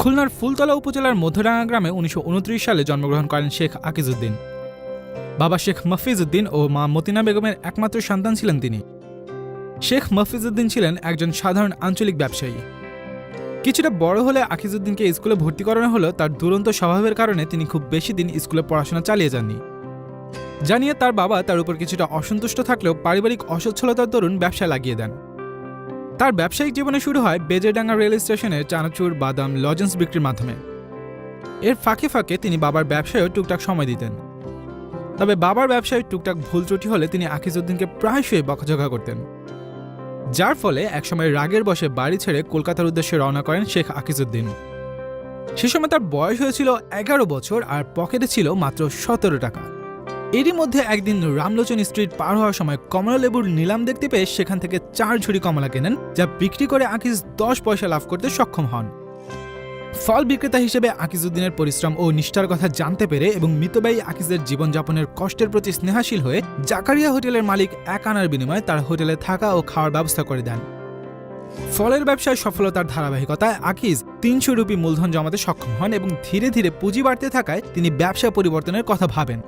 খুলনার ফুলতলা উপজেলার মধ্যডাঙ্গা গ্রামে উনিশশো উনত্রিশ সালে জন্মগ্রহণ করেন শেখ আকিজউদ্দিন। বাবা শেখ মফিজউদ্দিন ও মা মতিনা বেগমের একমাত্র সন্তান ছিলেন তিনি। শেখ মফিজউদ্দিন ছিলেন একজন সাধারণ আঞ্চলিক ব্যবসায়ী। কিছুটা বড় হলে আকিজউদ্দিনকে স্কুলে ভর্তি করানো হলেও তার দুরন্ত স্বভাবের কারণে তিনি খুব বেশি দিন স্কুলে পড়াশোনা চালিয়ে যাননি। জানিয়ে তার বাবা তার উপর কিছুটা অসন্তুষ্ট থাকলেও পারিবারিক অসচ্ছলতার দরুন ব্যবসায় লাগিয়ে দেন। তার ব্যবসায়িক জীবনে শুরু হয় বেজেডাঙ্গা রেল স্টেশনে চানাচুর বাদাম লজেন্স বিক্রির মাধ্যমে। এর ফাঁকে ফাঁকে তিনি বাবার ব্যবসায়ও টুকটাক সময় দিতেন। তবে বাবার ব্যবসায় টুকটাক ভুল ত্রুটি হলে তিনি আকিজউদ্দিনকে প্রায়শই বকাঝকা করতেন। যার ফলে একসময় রাগের বসে বাড়ি ছেড়ে কলকাতার উদ্দেশ্যে রওনা করেন শেখ আকিজউদ্দিন। সে সময় তার বয়স হয়েছিল এগারো বছর আর পকেটে ছিল মাত্র সতেরো টাকা। এরই মধ্যে একদিন রামলোচন স্ট্রিট পার হওয়ার সময় কমলা লেবুর নিলাম দেখতে পেয়ে সেখান থেকে চার ঝুড়ি কমলা কেনেন, যা বিক্রি করে আকিজ দশ পয়সা লাভ করতে সক্ষম হন। ফল বিক্রেতা হিসেবে আকিজউদ্দিনের পরিশ্রম ও নিষ্ঠার কথা জানতে পেরে এবং মিতব্যয়ী আকিজের জীবনযাপনের কষ্টের প্রতি স্নেহাশীল হয়ে জাকারিয়া হোটেলের মালিক এক আনার বিনিময়ে তার হোটেলে থাকা ও খাওয়ার ব্যবস্থা করে দেন। ফলের ব্যবসায় সফলতার ধারাবাহিকতায় আকিজ তিনশো রুপি মূলধন জমাতে সক্ষম হন এবং ধীরে ধীরে পুঁজি বাড়তে থাকায় তিনি ব্যবসা পরিবর্তনের কথা ভাবেন।